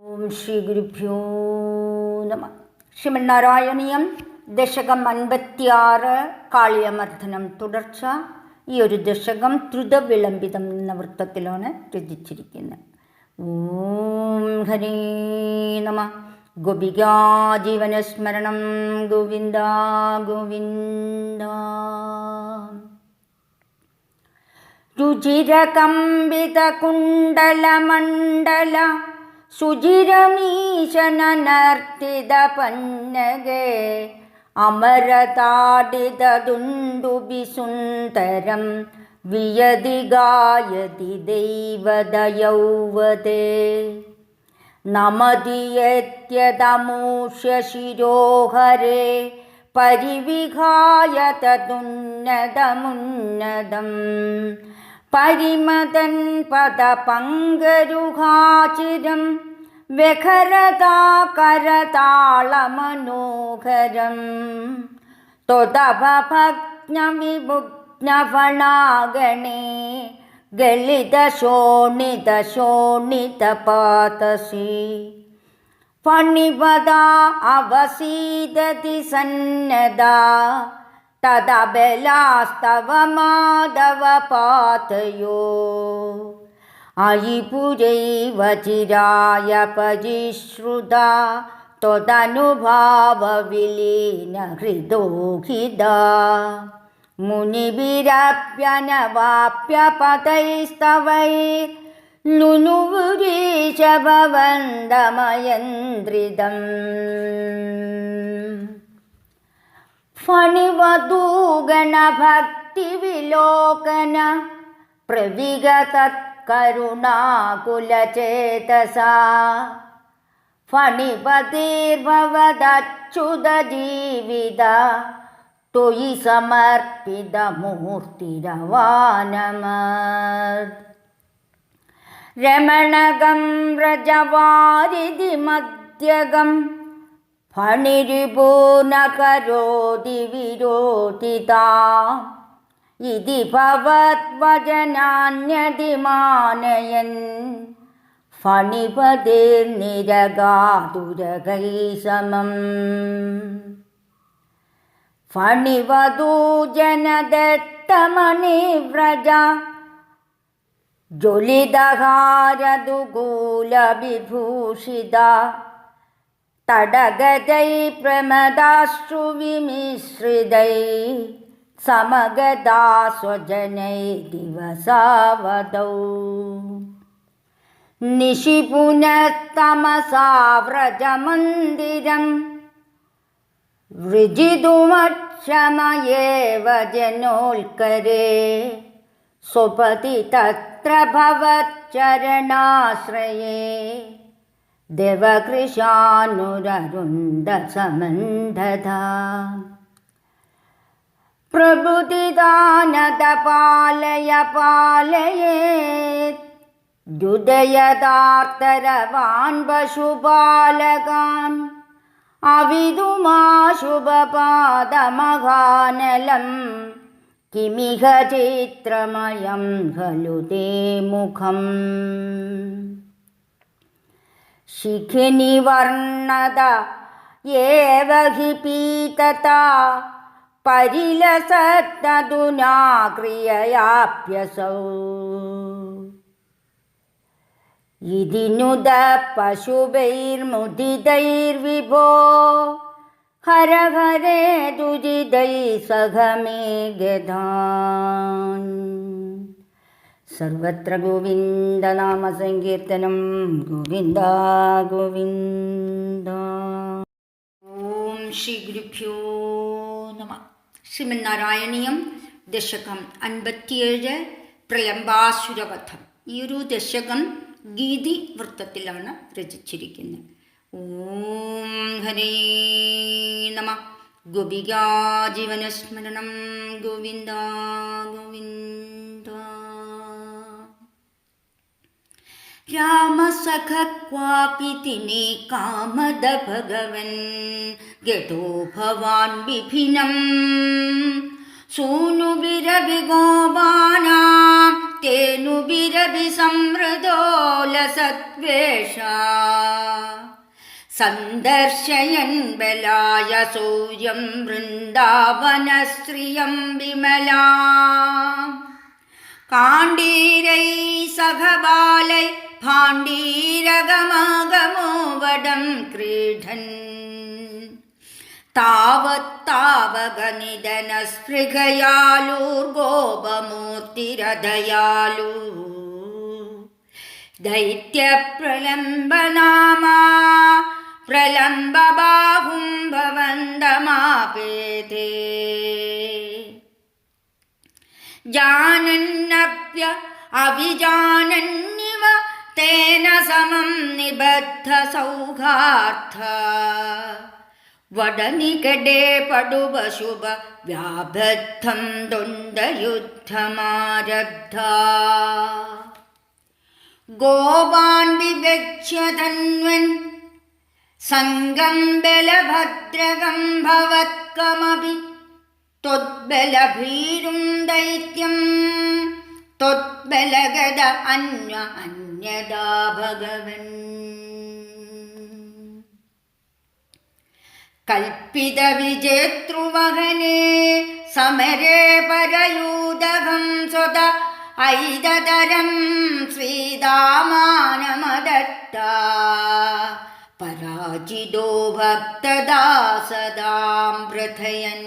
ഓം ശ്രീ ഗുരുഭ്യോ നമ. ശ്രീമന്നാരായണീയം ദശകം അൻപത്തിയാറ് കാളിയമർദ്ദനം തുടർച്ച. ഈ ഒരു ദശകം ദ്രുതവിളംബിതം എന്ന വൃത്തത്തിലാണ് രചിച്ചിരിക്കുന്നത്. ഓം ഹരേ നമ. ഗോപികാജീവനസ്മരണം ഗോവിന്ദ ഗോവിന്ദ. രുചിരകമ്പിതകുണ്ടലമണ്ഡല സുചിരമീശനനർത്തിതപന്നഗേ അമരതാടിതദുണ്ടുബിസുന്ദരം വിയതി ഗായതി ദൈവദയൗവദേ നമതിയത്യതമൂഷ്യശിരോഹരേ പരിവിഹായ തതുന്നതമുന്നതം പരിമതൻ പദപങ്കരുഹാചിരം വ്യഖരതാകരതാളമനോഹരം ത്വതഭഗ്നവിമുഗ്നഫണാഗണേ ഗളിതശോണിതശോണിതപാതസി ഫണിപദാ അവസീദതി സന്നദാ തദബലാസ്തവ മാധവ പാതയോ അയിപുരൈവ ചിരായ പരിശ്രുത ത്വതനുഭാവവിലീന ഹൃദോഹിത മുനിഭിരപ്യനവാപ്യ ലുനുവുരീശഭവന്തമയന്ത്രിതം പ്രവിഗതത്കരുണാകുലചേതസാ ഫണിപതിർഭവദച്യുതജീവിത ത്വയി സമർപ്പിതമൂർത്തിരവാനമത് രമണകം വ്രജവാരിതി മധ്യകം ഫണിരിപൂനകരോതി വിരോധിതാ ഇതി ഭവദ്വചനാന്യതി മാനയൻ ഫണിപതിർനിരഗാതുരകൈ സമം ഫണിവധൂജനദത്തമണിവ്രജ ജ്വലിതഹാരദുകൂലവിഭൂഷിത തടഗതൈ പ്രമദാശ്രുവിമിശ്രിതൈ. സമഗതാ സ്വജനൈ ദിവസാവതൗ നിശി പുനസ്തമസാ വ്രജമന്ദിരം വൃജിതുമക്ഷമയേവ ജനോൽക്കരേ സ്വപതി തത്ര ഭവച്ചരണാശ്രയേ ദേവകൃശാനുരരുണ്ടസമന്ധതാ പ്രബുദിദാനത പാലയ പാലയേത് ദുദയതാർത്തരവാൻ പശുപാലകാൻ അവിതുമാശുഭപാദമഹാനലം കിമിഹ ചിത്രമയം ഖലു തേ മുഖം. ശിഖിനിവർണത ഏവ ഹി പീതതാ. പരിലസത്തതുനാ ക്രിയയാപ്യസൗ ഇതിനുദ പശുഭൈർമുദിതൈർവിഭോ ഹര ഹരേ ദുരിതൈ സഖമേ ഗതാൻ സർവത്ര ഗോവിന്ദനാമസങ്കീർത്തനം ഗോവിന്ദ ഗോവിന്ദ. ഓം ശ്രീ ഗുരുഭ്യോ നമ. ശ്രീമന്നാരായണീയം ദശകം അൻപത്തിയേഴ് പ്രലംബാസുരവധം ഈ ഒരു ദശകം ഗീതി വൃത്തത്തിലാണ് രചിച്ചിരിക്കുന്നത്. ഓം ഹരേ നമ. ഗോപികാജീവനസ്മരണം ഗോവിന്ദ ഗോവിന്ദ രാമസഖ ക്വാപി തിനെ കാമദ ഭഗവൻ ഗതോ ഭവാൻ വിഭിനം സൂനുബിരവി ഗോപാനാം തേനു വിരവി ലസദ്വേഷ സന്ദർശയൻ ബലായ സൂര്യം വൃന്ദാവനശ്രിയം വിമലാ കാണ്ടീരൈ സഖബാലൈ ഭാണ്ഡീരകമാകമോ വടം ക്രീഡൻ. താവത്താവഗനിധന സ്പൃഹയാലൂർഗോപമൂർത്തിരഥയാലൂ ദൈത്യപ്രലംബനാമാ പ്രലംബബാഹും ഭവന്തമാപേതേ ജാനന്നപ്യ അവിജാനന്നിവ തേന സമം നിബദ്ധ സൗഹാർത്ഥ വടനികടേ പടുപശുഭ വ്യാബദ്ധം ദ്വന്ദ്വയുദ്ധമാരബ്ധ ഗോപാൻ വിവക്ഷ്യ ധന്വൻ സംഗം ബലഭദ്രകം ഭവത്കമപി ത്വദ്ബലഭീരും ദൈത്യം ത്വദ്ബലഗത അന്യ അന്യദാ ഭഗവൻ. കൽപ്പിത വിജേതൃവഹനേ സമരേ പരയൂതകം സ്വത ഐതതരം ശ്രീതാമാനമദത്ത പരാജിതോ ഭക്തദാസദാം പ്രഥയൻ.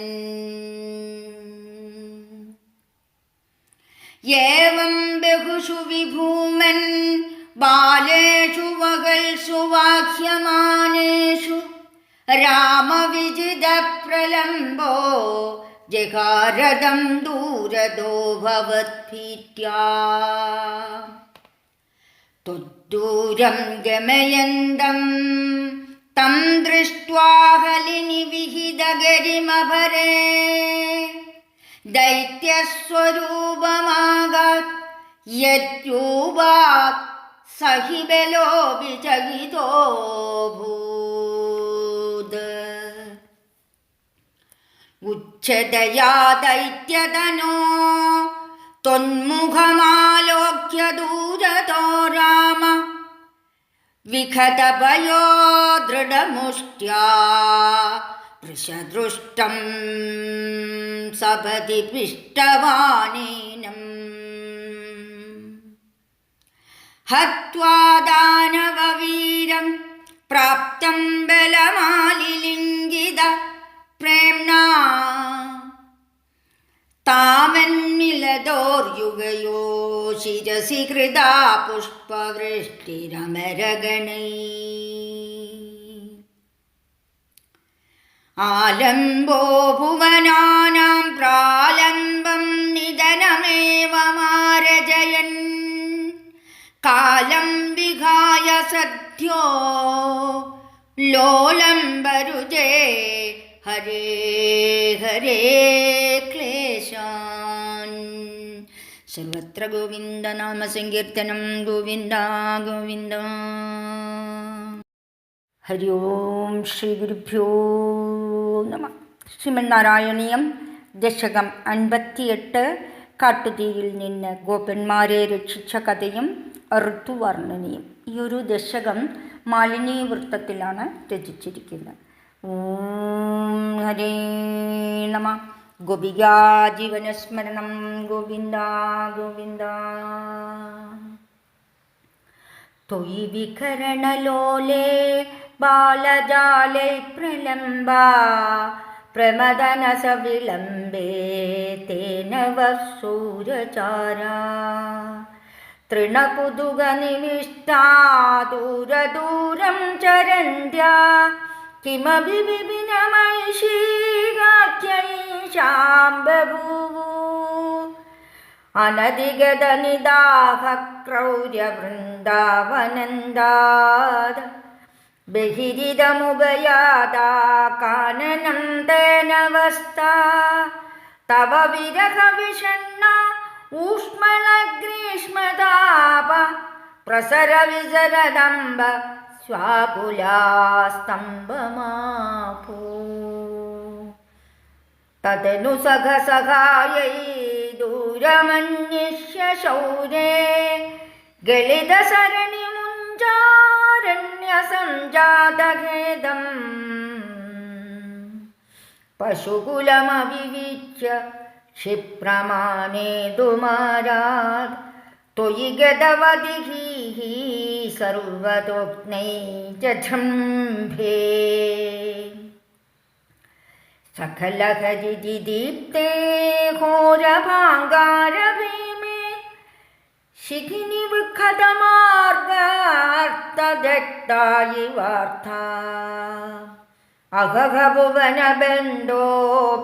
ഏവം ബഹുഷു വിഭൂമൻ ബാലേഷു വകൽഷു വാക്യമാനേഷു രാമവിജിതപ്രലംബോ ജകാരദം ദൂരദോ ഭവത്ഭീത്യാ ത്വദ്ദൂരം ഗമയന്തം തം ദൃഷ്ട്വാ ഹലിനി വിഹിതഗരിമഭരേ. ദൈത്യസ്വരൂപമാകാത് യദ്രൂപാത് സഹി ബലോപി ചകിതോ ഭൂത് ഉച്ഛതയാ ദൈത്യതനോ ത്വന്മുഖമാലോക്യ ദൂരതോ രാമ വിഖതഭയോ ദൃഢമുഷ്ട്യാ വൃഷദൃഷ്ടം സപതി പിഷ്ടവാനീനം. ഹാനവീരം പ്രാപ്തം ബലമാലിലിംഗിത പ്രേംണാ. താവന്മിലതോർയുഗയോ ശിരസി കൃതാ പുഷ്പവൃഷ്ടിരമരഗണൈ ആലംബോ ഭുവനാനാം പ്രാലംബം നിധനമേവ മാരജയൻ കാലം വിഹായ സദ്യോ ലോലംബരുജേ ഹരേ ഹരേ ക്ലേശാൻ. സർവത്ര ഗോവിന്ദനാമസങ്കീർത്തനം ഗോവിന്ദ ഗോവിന്ദ. ഹരി ഓം ശ്രീ ഗുരുഭ്യോ. നമ. ശ്രീമന്നാരായണീയം ദശകം അൻപത്തിയെട്ട് കാട്ടുതീയിൽ നിന്ന് ഗോപന്മാരെ രക്ഷിച്ച കഥയും ഋതുവർണനയും. ഈ ഒരു ദശകം മാലിനീ വൃത്തത്തിലാണ് രചിച്ചിരിക്കുന്നത് ഓം നമ. ഗോപികാജീവനസ്മരണം ഗോവിന്ദ ഗോവിന്ദ. തൊയ് വികരണലോലേ ബാലജാലൈ പ്രലംബ പ്രമദനസവിളംബേ തേന വസൂരചാരാ തൃണകുതുകനിവിഷ്ടാ ദൂരദൂരം ചരന്ത്യാ കിമപി വിപിനമൈഷീകാഖ്യൈഷാം ബഭൂവു നിദാഹ ബഹിരിതമുപയാദാ കാനനം തേനവസ്ഥാ തവ വിരഹവിഷണ്ണ ഊഷ്മളഗ്രീഷ്മതാപ പ്രസരവിസരദംബ സ്വാകുലാസ്തംഭമാപൂ തദനു സഖസഹായൈ ദൂരമന്യഷ്യ ശൗരേ ഗളിതസരണിമുഞ്ചാര संजातखेदम् पशुकुलमविविच्य क्षिप्रमानेदुमारात् त्वयि गतवदिः सर्वतोऽग्नै जम्भे। सकलहरिदीप्ते घोरभाङ्गारभे शिखिनि विखदमार्गार्तदत्ता इवार्था अगभुवनबन्धो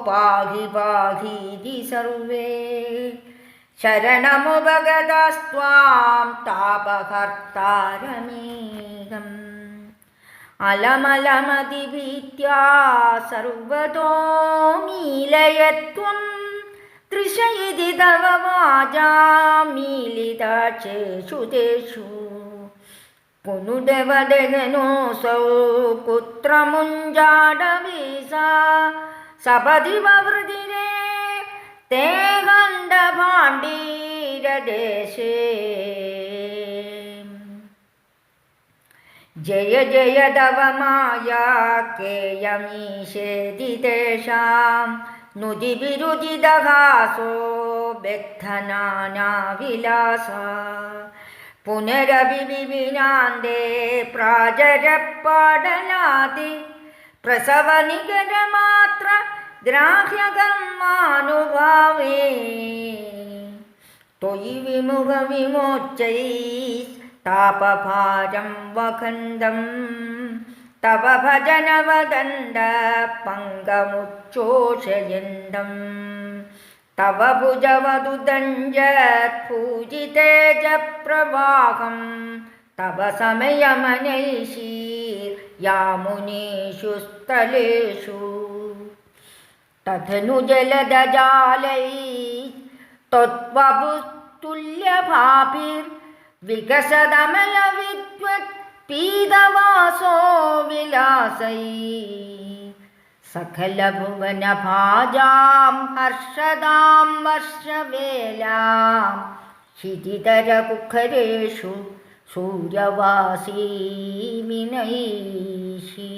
पाहि पाहीति सर्वे शरणमुपगतस्त्वां तापहर्तारमेकम् अलमलमतिभीत्या सर्वतो मीलयत्वं തൃശയിതി തവ വാചാമീലിതാക്ഷേഷു തേഷു കുനുദേവദനോസൗ പുത്രമുഞ്ചാടവീസ സപതി വവൃതിരേ തേ കണ്ഡഭാണ്ഡീരദേശേ ജയ ജയ തവ മായാ കേയമീശേതി തേഷാം നുതിവിരുചിതഹാസോ വ്യക്തനാനാവിലാസ. പുനരവിവിനാന്തേ പ്രാചരപ്പടലാതി പ്രസവനികരമാത്ര ഗ്രാഹ്യകർമാനുഭാവേ തൊയി വിമുഖ വിമോച്ചൈ താപഭാരം വകന്തം तव भजनवदण्ड पङ्गमुच्चोषयन्दं तव भुजवदुदञ्जत्पूजितेजप्रवाहं तव समयमनैषीर्यामुनेषु स्थलेषु तथनु जलदजालै त्वत्वपुस्तुल्यभाभिर्विकसदमलविद्वत् പീതവാസോ വിലാസൈ. സകലഭുവനഭാജാം ഹർഷദാം വർഷവേലാം. ഹിതിതരകുഖരേഷു സൂര്യവാസീമിനൈഷി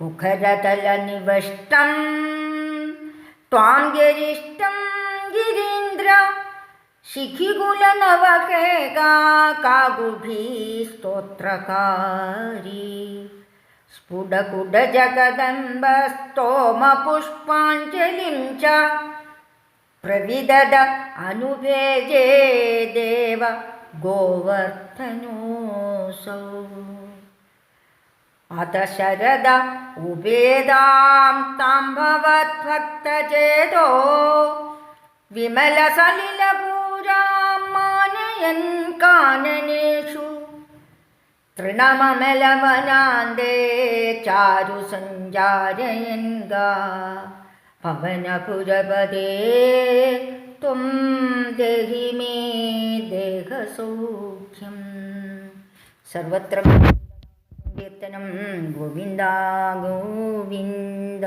കുഖരതലനിവഷ്ടം ത്വാം ഗരിഷ്ടം ഗിരീന്ദ്ര गिरीन्द्र शिखिकुलनवकेका कागुभिस्तोत्रकारी स्फुटकुडजगदम्बस्तोमपुष्पाञ्जलिं च प्रविदद अनुभेजे देव गोवर्धनोऽसौ अथ शरद उभेदां तां भवद्भक्तचेतो विमलसलिलपूजां രാമാനയൻ കാനനേഷു. തൃണമമലവനാന്തേ ചാരു സഞ്ചാരയൻക. പവനപുരപദേ ത്വം ദേഹി മേ ദേഹസൗഖ്യം. സർവത്ര കീർത്തനം ഗോവിന്ദ ഗോവിന്ദ.